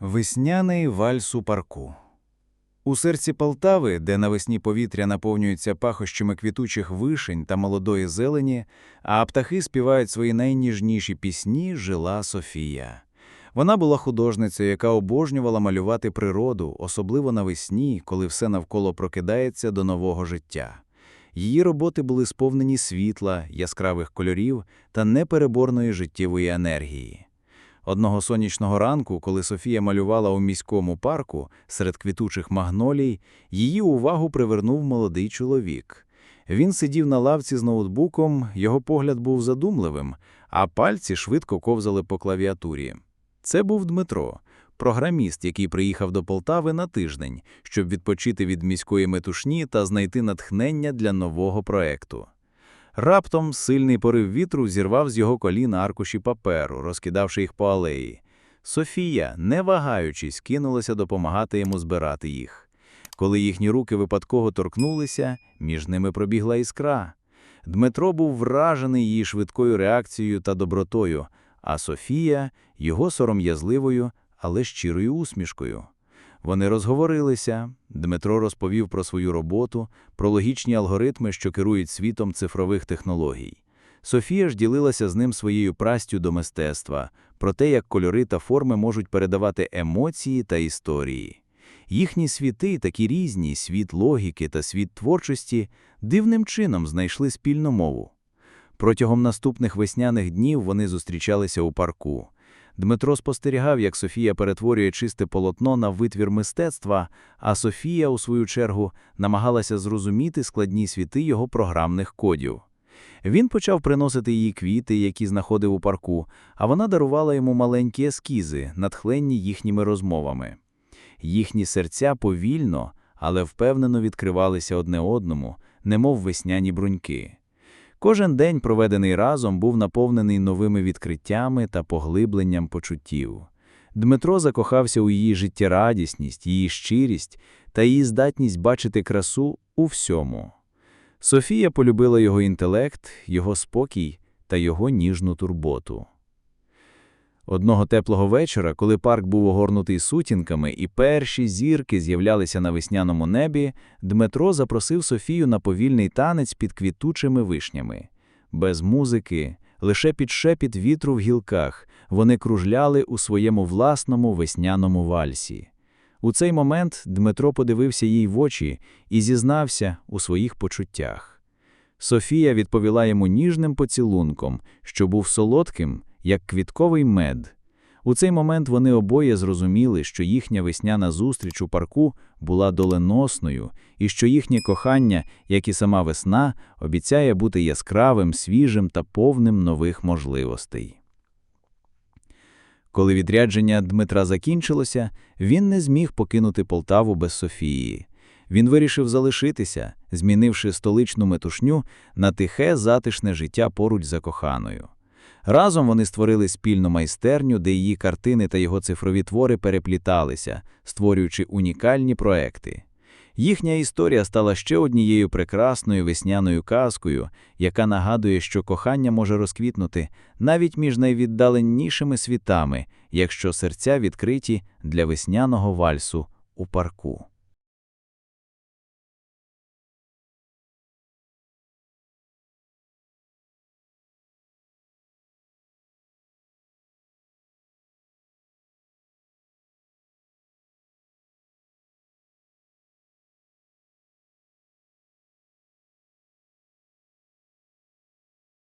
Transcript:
Весняний вальс у парку. У серці Полтави, де навесні повітря наповнюється пахощами квітучих вишень та молодої зелені, а птахи співають свої найніжніші пісні, жила Софія. Вона була художницею, яка обожнювала малювати природу, особливо навесні, коли все навколо прокидається до нового життя. Її роботи були сповнені світла, яскравих кольорів та непереборної життєвої енергії. Одного сонячного ранку, коли Софія малювала у міському парку серед квітучих магнолій, її увагу привернув молодий чоловік. Він сидів на лавці з ноутбуком, його погляд був задумливим, а пальці швидко ковзали по клавіатурі. Це був Дмитро, програміст, який приїхав до Полтави на тиждень, щоб відпочити від міської метушні та знайти натхнення для нового проекту. Раптом сильний порив вітру зірвав з його колін аркуші паперу, розкидавши їх по алеї. Софія, не вагаючись, кинулася допомагати йому збирати їх. Коли їхні руки випадково торкнулися, між ними пробігла іскра. Дмитро був вражений її швидкою реакцією та добротою, а Софія його сором'язливою, але щирою усмішкою. Вони розговорилися. Дмитро розповів про свою роботу, про логічні алгоритми, що керують світом цифрових технологій. Софія ж ділилася з ним своєю прастю до мистецтва, про те, як кольори та форми можуть передавати емоції та історії. Їхні світи, такі різні, світ логіки та світ творчості, дивним чином знайшли спільну мову. Протягом наступних весняних днів вони зустрічалися у парку. Дмитро спостерігав, як Софія перетворює чисте полотно на витвір мистецтва, а Софія, у свою чергу, намагалася зрозуміти складні світи його програмних кодів. Він почав приносити їй квіти, які знаходив у парку, а вона дарувала йому маленькі ескізи, натхленні їхніми розмовами. Їхні серця повільно, але впевнено відкривалися одне одному, немов весняні бруньки. Кожен день, проведений разом, був наповнений новими відкриттями та поглибленням почуттів. Дмитро закохався у її життєрадісність, її щирість та її здатність бачити красу у всьому. Софія полюбила його інтелект, його спокій та його ніжну турботу. Одного теплого вечора, коли парк був огорнутий сутінками і перші зірки з'являлися на весняному небі, Дмитро запросив Софію на повільний танець під квітучими вишнями. Без музики, лише під шепіт вітру в гілках, вони кружляли у своєму власному весняному вальсі. У цей момент Дмитро подивився їй в очі і зізнався у своїх почуттях. Софія відповіла йому ніжним поцілунком, що був солодким як квітковий мед. У цей момент вони обоє зрозуміли, що їхня весняна зустріч у парку була доленосною, і що їхнє кохання, як і сама весна, обіцяє бути яскравим, свіжим та повним нових можливостей. Коли відрядження Дмитра закінчилося, він не зміг покинути Полтаву без Софії. Він вирішив залишитися, змінивши столичну метушню на тихе, затишне життя поруч за коханою. Разом вони створили спільну майстерню, де її картини та його цифрові твори перепліталися, створюючи унікальні проекти. Їхня історія стала ще однією прекрасною весняною казкою, яка нагадує, що кохання може розквітнути навіть між найвіддаленнішими світами, якщо серця відкриті для весняного вальсу у парку.